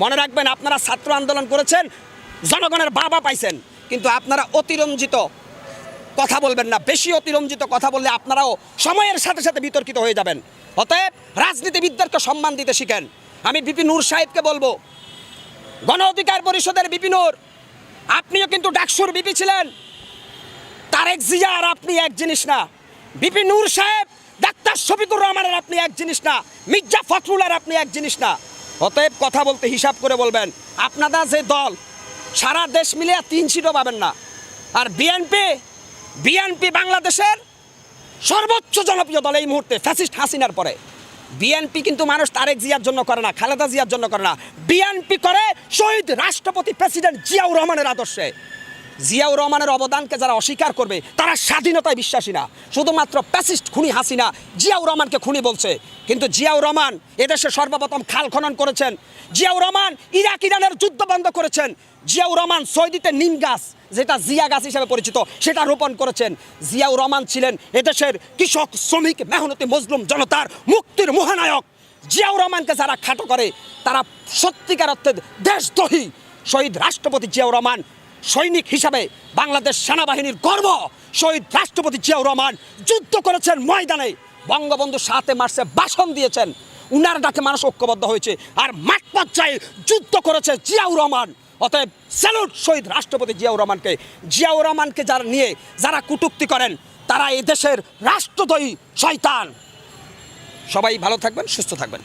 মনে রাখবেন আপনারা ছাত্র আন্দোলন করেছেন, জনগণের বাবা পাইছেন, কিন্তু আপনারা অতিরঞ্জিত কথা বলবেন না। বেশি অতিরঞ্জিত কথা বললে আপনারাও সময়ের সাথে সাথে বিতর্কিত হয়ে যাবেন। অতএব রাজনীতিবিদদেরকে সম্মান দিতে শিখেন। আমি বিপি নূর সাহেবকে বলব, গণ অধিকার পরিষদের বিপি নূর, আপনিও কিন্তু ডাকসুর বিপি ছিলেন। তারেক জিয়া আর আপনি এক জিনিস না। বিপি নূর সাহেব, ডাক্তার শফিকুর রহমানের আপনি এক জিনিস না। মির্জা ফখরুল আর আপনি এক জিনিস না। অতএব কথা বলতে হিসাব করে বলবেন, আপনারা যে দল, সারা দেশ মিলিয়ে তিন সিটও পাবেন না। আর বিএনপি বিএনপি বাংলাদেশের সর্বোচ্চ জনপ্রিয় দল এই মুহূর্তে, ফ্যাসিস্ট হাসিনার পরে। বিএনপি কিন্তু মানুষ তারেক জিয়ার জন্য করে না, খালেদা জিয়ার জন্য করে না। বিএনপি করে শহীদ রাষ্ট্রপতি প্রেসিডেন্ট জিয়াউর রহমানের আদর্শে। জিয়াউর রহমানের অবদানকে যারা অস্বীকার করবে, তারা স্বাধীনতায় বিশ্বাসী না। শুধুমাত্র প্যাসিস্ট খুনি হাসিনা জিয়াউর রহমানকে খুনি বলছে। কিন্তু জিয়াউর রহমান এদেশে সর্বপ্রথম খাল খনন করেছেন। জিয়াউর রহমান ইরাক, ইরানের যুদ্ধ বন্ধ করেছেন। জিয়াউর রহমান সৌদিতে নিম গাছ, যেটা জিয়া গাছ হিসেবে পরিচিত, সেটা রোপণ করেছেন। জিয়াউর রহমান ছিলেন এদেশের কৃষক, শ্রমিক, মেহনতি মজলুম জনতার মুক্তির মহানায়ক। জিয়াউর রহমানকে যারা খাটো করে, তারা সত্যিকার অর্থে দেশদ্রোহী। শহীদ রাষ্ট্রপতি জিয়াউর রহমান সৈনিক হিসাবে বাংলাদেশ সেনাবাহিনীর গর্ব। শহীদ রাষ্ট্রপতি জিয়াউর রহমান যুদ্ধ করেছেন ময়দানে। বঙ্গবন্ধু সাতে মার্চে ভাষণ দিয়েছেন। উনার ডাকে মানুষ ঐক্যবদ্ধ হয়েছে আর মাঠ পর্যায়ে যুদ্ধ করেছে জিয়াউর রহমান। অতএব স্যালুট শহীদ রাষ্ট্রপতি জিয়াউর রহমানকে। জিয়াউর রহমানকে যারা নিয়ে যারা কটূক্তি করেন, তারা এই দেশের রাষ্ট্রদ্রোহী শয়তান। সবাই ভালো থাকবেন, সুস্থ থাকবেন।